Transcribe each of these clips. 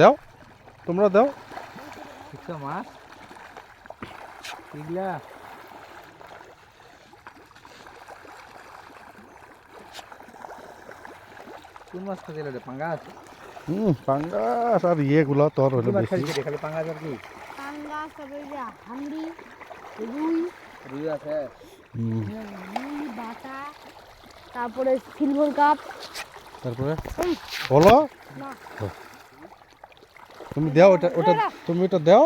দাও তোমরা দাও। মাছ এগুলা। কোন মাছ খাইছিল রে পাঙ্গাস? হুম পাঙ্গাস আর ইয়েগুলো তোর কি হলো বেশি। খালি পাঙ্গাস আর কি? পাঙ্গাস তারপরে যে হাংরি রুই। রুই আছে। হুম, বাটা তারপরে সিলভার কাপ। তারপরে? বলো। না। তুমি দাও ওটা ওটা তুমি ওটা দাও।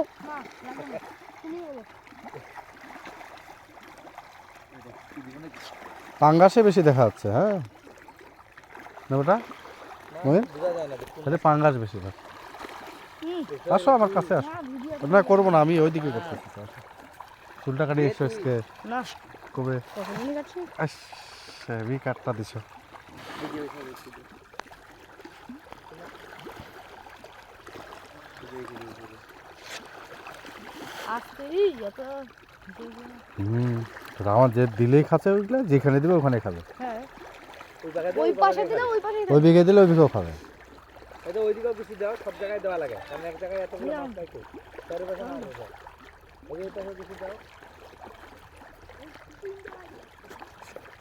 পাঙ্গাসে বেশি দেখা যাচ্ছে হ্যাঁ? না ওটা? তাহলে পাঙ্গাস বেশি ভাগ। আসো আমার কাছে আসো। না করব না আমি ওইদিকে করতেছি। চুলটা কাটি এসো আজকে। কবে? আস কাটটা দিছো আজকে এই যত হুম আমার যে দিলেই খাচ্ছে ওইগুলো যেখানে দিবে ওখানে খাবে। হ্যাঁ। ওই পাশে দিলে ওই পাশে ওই বিঘে দিলে ওই বিঘেও খাবে। এটা বেশি দাও সব জায়গায় দেওয়া লাগে। কারণ এক জায়গায় এতগুলো দিলাম। মাছ পাইছো চারিপাশে মাছ আছে ওই পাশে বেশি দাও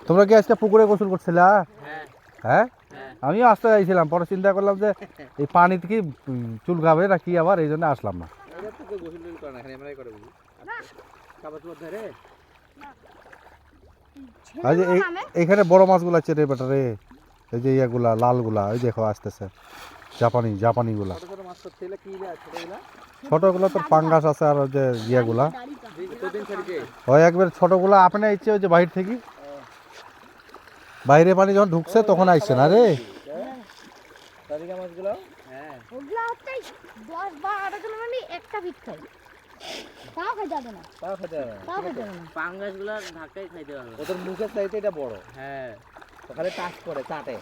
তোমরা কি আজকে পুকুরে গোসল করছিলা? হ্যাঁ। হ্যাঁ? আমিও আসতে চাইছিলাম পরে চিন্তা করলাম যে এই পানিতে কি চুল খাবে না কি আবার এই জন্য আসলাম না। এটা তো কেউ গোসল টোসল করে না এখানে এইখানে বড় মাছগুলো আছে রে বেটা রে। এই যে ইয়েগুলা লালগুলা ওই দেখো আসতেছে। জাপানি জাপানিগুলা ছোটগুলা তোর পাঙ্গাস আছে আর ওই যে ইয়েগুলা। ওই একবার ছোটগুলা আপনি ইচ্ছে ওই যে বাইরে থেকে বাইরে পানি যখন ঢুকছে তখন আইসছে না রে। ওদের মুখের চাইতে এটা বড় হ্যাঁ তো খালি টাচ করে চাটে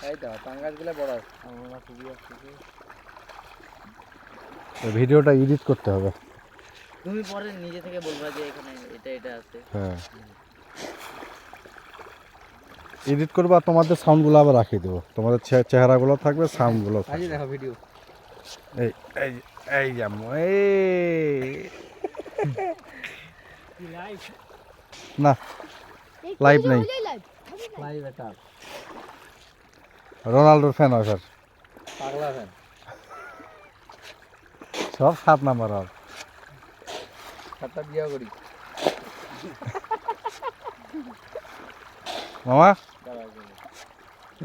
তাই তো পাঙ্গাসগুলো বড় আমরা খুবই ভিডিওটা এডিট করতে হবে। তুমি পরে নিজে থেকে বলবা যে এখানে এটা এটা আছে। হ্যাঁ। এডিট করব আর তোমাদের সাউন্ডগুলো আবার রাখিয়ে দেবো। তোমাদের চেহারাগুলো থাকবে সাউন্ডগুলো থাকবে। দেখো ভিডিও এই এই এই জামু এই। না নেই। লাইভ এটা রোনাল্ডোর ফ্যান হয় স্যার পাগলা ফ্যান সব সাত নাম্বার আর সাতটা বিয়া করি। মামা?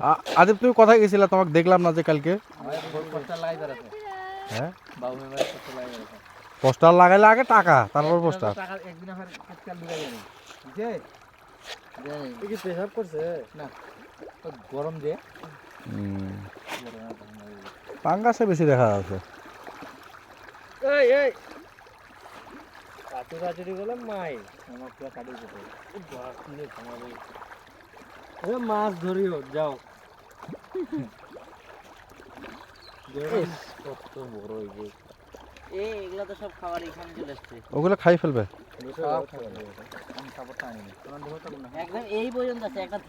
আ- আদিব তুমি কোথায় গেছিলা? তোমাকে দেখলাম না যে কালকে। পোস্টার হ্যাঁ? পোস্টার লাগাই আছে পোস্টার লাগাইলে আগে টাকা তারপর পোস্টার পেশাব করছে? না গরম যে। পাঙ্গাসে বেশি দেখা যাচ্ছে। এই এই। কাটু কাটুরি বলে মাই। আমার পুরো কাটি দিতে এ মাছ ধরিও যাও। কত বড় হইবে এ এগুলো তো সব খাবার এখানে চলে আসছে। ওগুলো খাই ফেলবে। একদম এই পর্যন্ত আছে একটা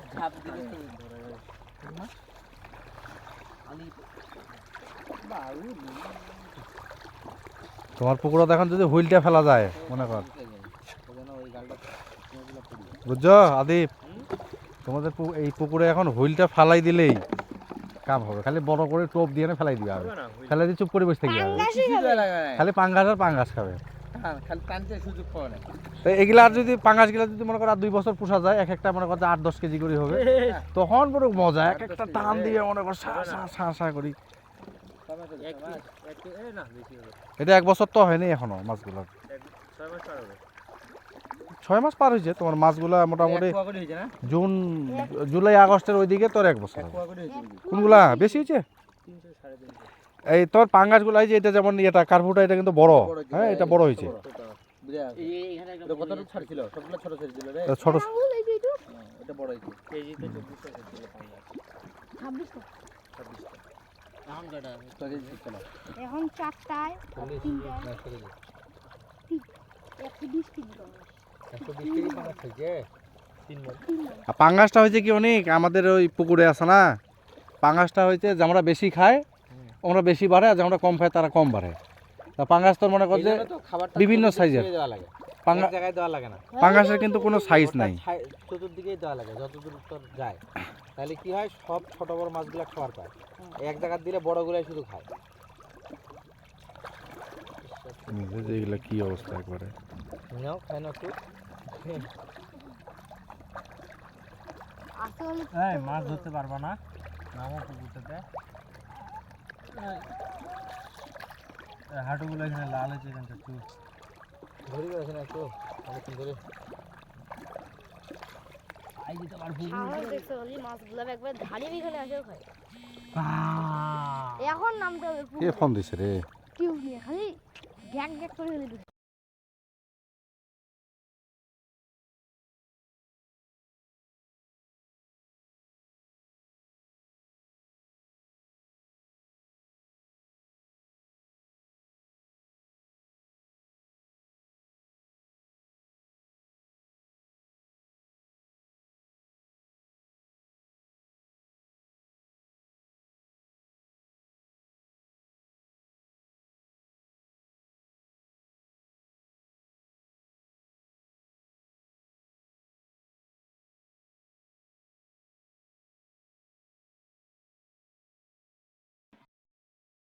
তোমার পুকুরে দেখুন যদি হুইলটা ফেলা যায় মনে কর। বুঝছ আদিপ? তোমাদের এই পুকুরে এখন হুইলটা ফালাই দিলেই কাম হবে। খালি বড় করে টোপ দিয়ে না ফেলাই দিবে হবে ফেলাই দিয়ে চুপ করে বসে থাকবে হবে খালি পাঙ্গাস আর পাঙ্গাস খাবে। হ্যাঁ, খালি টানতে সুযোগ পাওয়া তো এগুলা আর যদি পাঙ্গাস গিলা যদি মনে করো আর দুই বছর পোষা যায় এক একটা মনে করো যে আট দশ কেজি করে হবে। তখন পুরো মজা। এক একটা টান দিয়ে মনে করো সা সা সা সা করি। এটা এক বছর তো হয়নি এখনও মাছগুলো। ছয় মাস পার হয়েছে তোমার মাছগুলা মোটামুটি হয়েছে জুন জুলাই আগস্টের ওইদিকে তোর এক বছর হয়েছে। কোনগুলা? বেশি হয়েছে? এই তোর পাঙ্গাসগুলো এই যে এটা যেমন এটা কার্পুটা এটা কিন্তু বড়। হ্যাঁ এটা বড় হয়েছে। ছোট এখন চারটায় পাঙ্গাসটা হয়েছে কি অনেক? আমাদের ওই পুকুরে আছে না? পাঙ্গাসটা হয়েছে আমরা বেশি খায় আমরা বেশি বাড়ে আর যে আমরা কম খায় তারা কম বাড়ে। তা পাঙ্গাস তোর মনে করছে বিভিন্ন না। পাঙ্গাসের কিন্তু কোনো সাইজ নাই। চতুর্দিকেই দেওয়া লাগে যতদূর তোর যায়। তাহলে কি হয়? সব ছোট বড় মাছগুলো খাবার পায়। এক জায়গায় দিলে বড়গুলাই শুধু খায়। এগুলো কি অবস্থা একবারে? নাও খায় না হলে এই মাছ ধরতে পারবা না। নামো পুকুরটাতে। হাঁটুগুলো এখানে লাল হয়েছে এখানটা একটু। ধরে গেছে না একটু অনেকক্ষণ ধরে আই যেতে পারব সাহস দেখতে হলে মাছগুলো একবার ধারিয়ে এখানে নামতে হবে কে ফোন দিছে রে? কেউ নিয়ে খালি গ্যাং গ্যাং করে